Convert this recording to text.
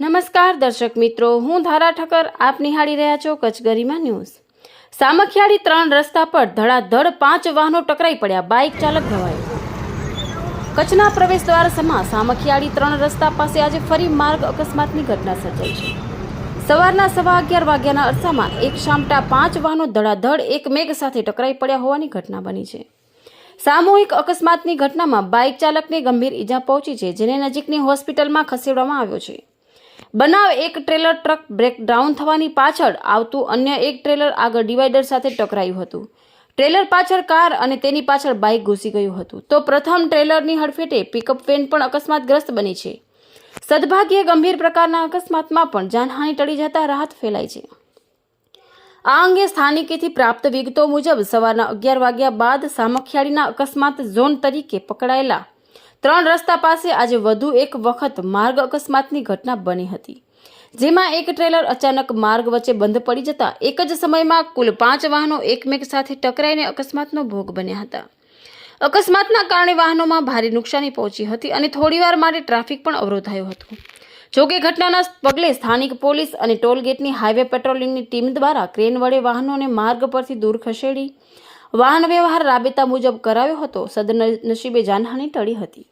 નમસ્કાર દર્શક મિત્રો, હું ધારા ઠક્કર, આપ નિહાળી રહ્યા છો કચ્છ ગરિમા ન્યૂઝ. સામખિયાળી ત્રણ રસ્તા પર ધડાધડ પાંચ વાહનો ટકરાઈ પડ્યા, બાઇક ચાલક ઘવાયો. કચ્છના પ્રવેશ દ્વાર સમા સામખિયાળી ત્રણ રસ્તા પાસે આજે ફરી માર્ગ અકસ્માતની ઘટના સર્જાઈ છે. સવારના સવા અગિયાર વાગ્યાના અરસામાં એક શામટા પાંચ વાહનો ધડાધડ એક મેઘ સાથે ટકરાઈ પડ્યા હોવાની ઘટના બની છે. સામૂહિક અકસ્માતની ઘટનામાં બાઇક ચાલકને ગંભીર ઈજા પહોંચી છે, જેને નજીકની હોસ્પિટલમાં ખસેડવામાં આવ્યો છે. બનાવ એક ટ્રેલર ટ્રક બ્રેકડાઉન થવાની પાછળ આવતું અન્ય એક ટ્રેલર આગળ ડિવાઈડર સાથે ટકરાયું હતું. ટ્રેલર પાછળ કાર અને તેની પાછળ બાઇક ઘૂસી ગયું હતું. તો પ્રથમ ટ્રેલરની હડફેટે પિકઅપ વેન પણ અકસ્માતગ્રસ્ત બની છે. સદભાગ્યે ગંભીર પ્રકારના અકસ્માતમાં પણ જાનહાનિ ટળી જતા રાહત ફેલાઈ છે. આ અંગે સ્થાનિકેથી પ્રાપ્ત વિગતો મુજબ સવારના અગિયાર વાગ્યા બાદ સામખિયાળીના અકસ્માત ઝોન તરીકે પકડાયેલા ત્રણ રસ્તા પાસે આજે વધુ એક વખત માર્ગ અકસ્માતની ઘટના બની હતી, જેમાં એક ટ્રેલર અચાનક માર્ગ વચ્ચે બંધ પડી જતા એક જ સમયમાં કુલ પાંચ વાહનો એકમેક સાથે ટકરાઈને અકસ્માતનો ભોગ બન્યા હતા. અકસ્માતના કારણે વાહનોમાં ભારે નુકસાની પહોંચી હતી અને થોડીવાર માટે ટ્રાફિક પણ અવરોધાયો હતો. જોકે ઘટનાના પગલે સ્થાનિક પોલીસ અને ટોલગેટની હાઈવે પેટ્રોલિંગની ટીમ દ્વારા ક્રેન વડે વાહનોને માર્ગ પરથી દૂર ખસેડી વાહન વ્યવહાર રાબેતા મુજબ કરાવ્યો હતો, સદનસીબે જાનહાની ટળી હતી.